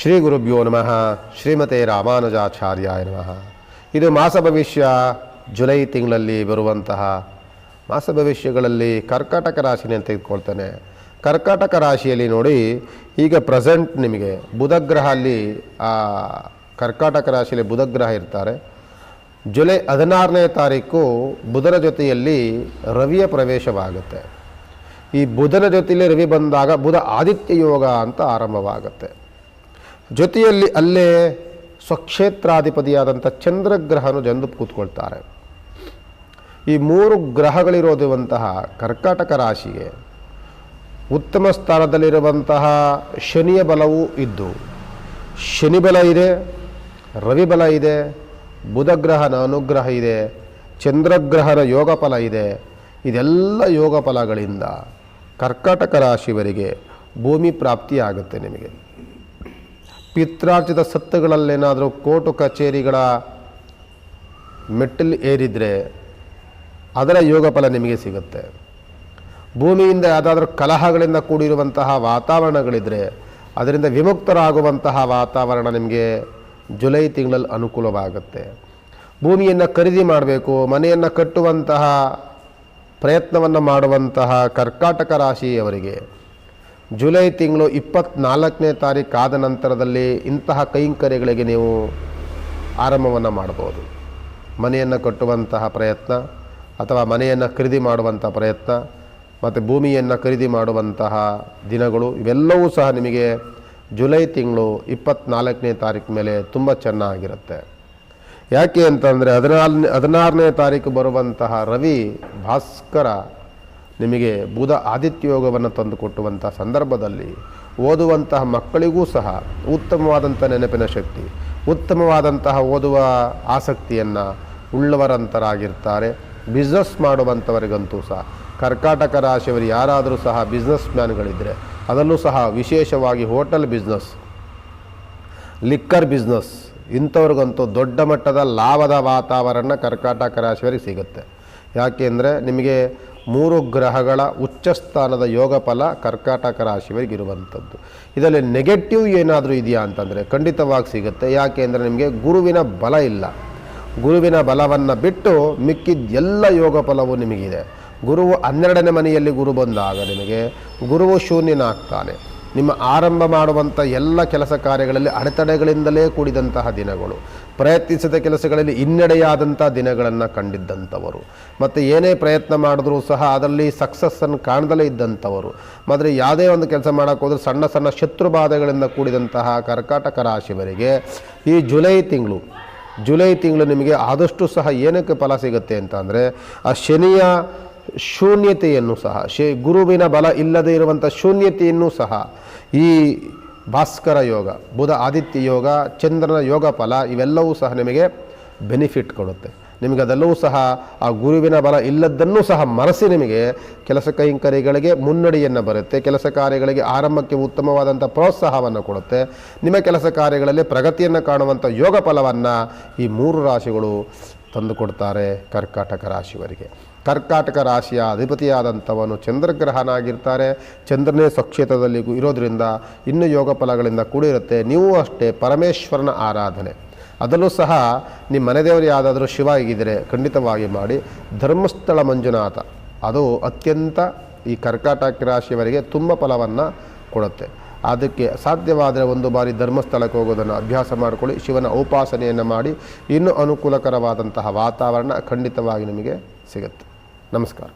ಶ್ರೀ ಗುರುಭ್ಯೋ ನಮಃ. ಶ್ರೀಮತೆ ರಾಮಾನುಜಾಚಾರ್ಯಾಯ ನಮಃ. ಇದು ಮಾಸ ಭವಿಷ್ಯ ಜುಲೈ ತಿಂಗಳಲ್ಲಿ ಬರುವಂತಹ ಮಾಸ ಭವಿಷ್ಯಗಳಲ್ಲಿ ಕರ್ಕಾಟಕ ರಾಶಿನ ತೆಗೆದುಕೊಳ್ತಾನೆ ಕರ್ಕಾಟಕ ರಾಶಿಯಲ್ಲಿ ನೋಡಿ, ಈಗ ಪ್ರೆಸೆಂಟ್ ನಿಮಗೆ ಬುಧಗ್ರಹ ಅಲ್ಲಿ ಆ, ಕರ್ಕಾಟಕ ರಾಶಿಯಲ್ಲಿ ಬುಧಗ್ರಹ ಇರ್ತಾರೆ. ಜುಲೈ ಹದಿನಾರನೇ ತಾರೀಕು ಬುಧನ ಜೊತೆಯಲ್ಲಿ ರವಿಯ ಪ್ರವೇಶವಾಗುತ್ತೆ. ಈ ಬುಧನ ಜೊತೆಯಲ್ಲಿ ರವಿ ಬಂದಾಗ ಬುಧ ಆದಿತ್ಯ ಯೋಗ ಅಂತ ಆರಂಭವಾಗುತ್ತೆ. ಜೊತೆಯಲ್ಲಿ ಅಲ್ಲೇ ಸ್ವಕ್ಷೇತ್ರಾಧಿಪತಿಯಾದಂಥ ಚಂದ್ರಗ್ರಹನು ಜಂದು ಕೂತ್ಕೊಳ್ತಾರೆ. ಈ ಮೂರು ಗ್ರಹಗಳಿರೋದಿರುವಂತಹ ಕರ್ಕಾಟಕ ರಾಶಿಗೆ ಉತ್ತಮ ಸ್ಥಾನದಲ್ಲಿರುವಂತಹ ಶನಿಯ ಬಲವೂ ಇದ್ದು, ಶನಿ ಬಲ ಇದೆ, ರವಿ ಬಲ ಇದೆ, ಬುಧಗ್ರಹನ ಅನುಗ್ರಹ ಇದೆ, ಚಂದ್ರಗ್ರಹನ ಯೋಗ ಫಲ ಇದೆ. ಇದೆಲ್ಲ ಯೋಗ ಫಲಗಳಿಂದ ಕರ್ಕಾಟಕ ರಾಶಿವರಿಗೆ ಭೂಮಿ ಪ್ರಾಪ್ತಿಯಾಗುತ್ತೆ ನಿಮಗೆ. ಪಿತ್ರಾರ್ಜಿತ ಸತ್ತುಗಳಲ್ಲೇನಾದರೂ ಕೋರ್ಟು ಕಚೇರಿಗಳ ಮೆಟ್ಟಲು ಏರಿದರೆ ಅದರ ಯೋಗ ಫಲ ನಿಮಗೆ ಸಿಗುತ್ತೆ. ಭೂಮಿಯಿಂದ ಯಾವುದಾದ್ರೂ ಕಲಹಗಳಿಂದ ಕೂಡಿರುವಂತಹ ವಾತಾವರಣಗಳಿದ್ದರೆ ಅದರಿಂದ ವಿಮುಕ್ತರಾಗುವಂತಹ ವಾತಾವರಣ ನಿಮಗೆ ಜುಲೈ ತಿಂಗಳಲ್ಲಿ ಅನುಕೂಲವಾಗುತ್ತೆ. ಭೂಮಿಯನ್ನು ಖರೀದಿ ಮಾಡಬೇಕು, ಮನೆಯನ್ನು ಕಟ್ಟುವಂತಹ ಪ್ರಯತ್ನವನ್ನು ಮಾಡುವಂತಹ ಕರ್ಕಾಟಕ ರಾಶಿಯವರಿಗೆ ಜುಲೈ ತಿಂಗಳು ಇಪ್ಪತ್ತ್ನಾಲ್ಕನೇ ತಾರೀಕು ಆದ ನಂತರದಲ್ಲಿ ಇಂತಹ ಕೈಂಕರ್ಯಗಳಿಗೆ ನೀವು ಆರಂಭವನ್ನು ಮಾಡ್ಬೋದು. ಮನೆಯನ್ನು ಕಟ್ಟುವಂತಹ ಪ್ರಯತ್ನ ಅಥವಾ ಮನೆಯನ್ನು ಖರೀದಿ ಮಾಡುವಂಥ ಪ್ರಯತ್ನ ಮತ್ತು ಭೂಮಿಯನ್ನು ಖರೀದಿ ಮಾಡುವಂತಹ ದಿನಗಳು ಇವೆಲ್ಲವೂ ಸಹ ನಿಮಗೆ ಜುಲೈ ತಿಂಗಳು ಇಪ್ಪತ್ತ್ನಾಲ್ಕನೇ ತಾರೀಕು ಮೇಲೆ ತುಂಬ ಚೆನ್ನಾಗಿರುತ್ತೆ. ಯಾಕೆ ಅಂತಂದರೆ ಹದಿನಾಲ್ ಹದಿನಾರನೇ ತಾರೀಕು ಬರುವಂತಹ ರವಿ ಭಾಸ್ಕರ ನಿಮಗೆ ಬುಧ ಆದಿತ್ಯ ಯೋಗವನ್ನು ತಂದುಕೊಟ್ಟುವಂಥ ಸಂದರ್ಭದಲ್ಲಿ ಓದುವಂತಹ ಮಕ್ಕಳಿಗೂ ಸಹ ಉತ್ತಮವಾದಂಥ ನೆನಪಿನ ಶಕ್ತಿ, ಉತ್ತಮವಾದಂತಹ ಓದುವ ಆಸಕ್ತಿಯನ್ನು ಉಳ್ಳವರಂತರಾಗಿರ್ತಾರೆ. ಬಿಸ್ನೆಸ್ ಮಾಡುವಂಥವರಿಗಂತೂ ಸಹ, ಕರ್ಕಾಟಕ ರಾಶಿಯವರು ಯಾರಾದರೂ ಸಹ ಬಿಸ್ನೆಸ್ ಮ್ಯಾನ್ಗಳಿದ್ದರೆ ಅದರಲ್ಲೂ ಸಹ ವಿಶೇಷವಾಗಿ ಹೋಟೆಲ್ ಬಿಸ್ನೆಸ್ ಲಿಕ್ಕರ್ ಬಿಸ್ನೆಸ್ ಇಂಥವ್ರಿಗಂತೂ ದೊಡ್ಡ ಮಟ್ಟದ ಲಾಭದ ವಾತಾವರಣ ಕರ್ಕಾಟಕ ರಾಶಿಯವರಿಗೆ ಸಿಗುತ್ತೆ. ಯಾಕೆಂದರೆ ನಿಮಗೆ ಮೂರು ಗ್ರಹಗಳ ಉಚ್ಚ ಸ್ಥಾನದ ಯೋಗ ಫಲ ಕರ್ಕಾಟಕ ರಾಶಿಯವರಿಗೆ ಇರುವಂಥದ್ದು. ಇದರಲ್ಲಿ ನೆಗೆಟಿವ್ ಏನಾದರೂ ಇದೆಯಾ ಅಂತಂದರೆ ಖಂಡಿತವಾಗಿ ಸಿಗುತ್ತೆ. ಯಾಕೆ ಅಂದರೆ ನಿಮಗೆ ಗುರುವಿನ ಬಲ ಇಲ್ಲ. ಗುರುವಿನ ಬಲವನ್ನು ಬಿಟ್ಟು ಮಿಕ್ಕಿದ ಎಲ್ಲ ಯೋಗ ಫಲವು ನಿಮಗಿದೆ. ಗುರುವು ಹನ್ನೆರಡನೇ ಮನೆಯಲ್ಲಿ ಗುರು ಬಂದಾಗ ನಿಮಗೆ ಗುರುವು ಶೂನ್ಯನಾಗ್ತಾನೆ. ನಿಮ್ಮ ಆರಂಭ ಮಾಡುವಂಥ ಎಲ್ಲ ಕೆಲಸ ಕಾರ್ಯಗಳಲ್ಲಿ ಅಡೆತಡೆಗಳಿಂದಲೇ ಕೂಡಿದಂತಹ ದಿನಗಳು. ಪ್ರಯತ್ನಿಸಿದ ಕೆಲಸಗಳಲ್ಲಿ ಹಿನ್ನಡೆಯಾದಂಥ ದಿನಗಳನ್ನು ಕಂಡಿದ್ದಂಥವರು. ಮತ್ತು ಏನೇ ಪ್ರಯತ್ನ ಮಾಡಿದ್ರೂ ಸಹ ಅದರಲ್ಲಿ ಸಕ್ಸಸ್ಸನ್ನು ಕಾಣದಲೇ ಇದ್ದಂಥವರು. ಮಾತ್ರ ಯಾವುದೇ ಒಂದು ಕೆಲಸ ಮಾಡೋಕ್ಕೆ ಹೋದ್ರೆ ಸಣ್ಣ ಸಣ್ಣ ಶತ್ರುಬಾಧೆಗಳಿಂದ ಕೂಡಿದಂತಹ ಕರ್ಕಾಟಕ ರಾಶಿಯವರಿಗೆ ಈ ಜುಲೈ ತಿಂಗಳು ಜುಲೈ ತಿಂಗಳು ನಿಮಗೆ ಆದಷ್ಟು ಸಹ ಏನಕ್ಕೆ ಫಲ ಸಿಗುತ್ತೆ ಅಂತ ಅಂದರೆ, ಆ ಶನಿಯ ಶೂನ್ಯತೆಯನ್ನು ಸಹ, ಶೇ ಗುರುವಿನ ಬಲ ಇಲ್ಲದೆ ಇರುವಂಥ ಶೂನ್ಯತೆಯನ್ನು ಸಹ, ಈ ಭಾಸ್ಕರ ಯೋಗ, ಬುಧ ಆದಿತ್ಯ ಯೋಗ, ಚಂದ್ರನ ಯೋಗ ಫಲ ಇವೆಲ್ಲವೂ ಸಹ ನಿಮಗೆ ಬೆನಿಫಿಟ್ ಕೊಡುತ್ತೆ. ನಿಮಗೆ ಅದೆಲ್ಲವೂ ಸಹ ಆ ಗುರುವಿನ ಬಲ ಇಲ್ಲದನ್ನೂ ಸಹ ಮರಸಿ ನಿಮಗೆ ಕೆಲಸ ಕೈಂಕರ್ಯಗಳಿಗೆ ಮುನ್ನಡೆಯನ್ನು ಬರುತ್ತೆ, ಕೆಲಸ ಕಾರ್ಯಗಳಿಗೆ ಆರಂಭಕ್ಕೆ ಉತ್ತಮವಾದಂಥ ಪ್ರೋತ್ಸಾಹವನ್ನು ಕೊಡುತ್ತೆ, ನಿಮ್ಮ ಕೆಲಸ ಕಾರ್ಯಗಳಲ್ಲಿ ಪ್ರಗತಿಯನ್ನು ಕಾಣುವಂಥ ಯೋಗ ಫಲವನ್ನು ಈ ಮೂರು ರಾಶಿಗಳು ತಂದುಕೊಡ್ತಾರೆ ಕರ್ಕಾಟಕ ರಾಶಿಯವರಿಗೆ. ಕರ್ಕಾಟಕ ರಾಶಿಯ ಅಧಿಪತಿಯಾದಂಥವನು ಚಂದ್ರಗ್ರಹನಾಗಿರ್ತಾರೆ. ಚಂದ್ರನೇ ಸ್ವಕ್ಷೇತ್ರದಲ್ಲಿ ಇರೋದರಿಂದ ಇನ್ನೂ ಯೋಗ ಫಲಗಳಿಂದ ಕೂಡಿರುತ್ತೆ. ನೀವು ಅಷ್ಟೇ ಪರಮೇಶ್ವರನ ಆರಾಧನೆ. ಅದರಲ್ಲೂ ಸಹ ನಿಮ್ಮ ಮನೆದೇವರು ಯಾವುದಾದ್ರೂ ಶಿವ ಆಗಿದ್ದರೆ ಖಂಡಿತವಾಗಿ ಮಾಡಿ. ಧರ್ಮಸ್ಥಳ ಮಂಜುನಾಥ, ಅದು ಅತ್ಯಂತ ಈ ಕರ್ಕಾಟಕ ರಾಶಿಯವರಿಗೆ ತುಂಬ ಫಲವನ್ನು ಕೊಡುತ್ತೆ. ಅದಕ್ಕೆ ಸಾಧ್ಯವಾದರೆ ಒಂದು ಬಾರಿ ಧರ್ಮಸ್ಥಳಕ್ಕೆ ಹೋಗೋದನ್ನು ಅಭ್ಯಾಸ ಮಾಡಿಕೊಳ್ಳಿ. ಶಿವನ ಉಪಾಸನೆಯನ್ನು ಮಾಡಿ. ಇನ್ನೂ ಅನುಕೂಲಕರವಾದಂತಹ ವಾತಾವರಣ ಖಂಡಿತವಾಗಿ ನಿಮಗೆ ಸಿಗುತ್ತೆ. नमस्कार।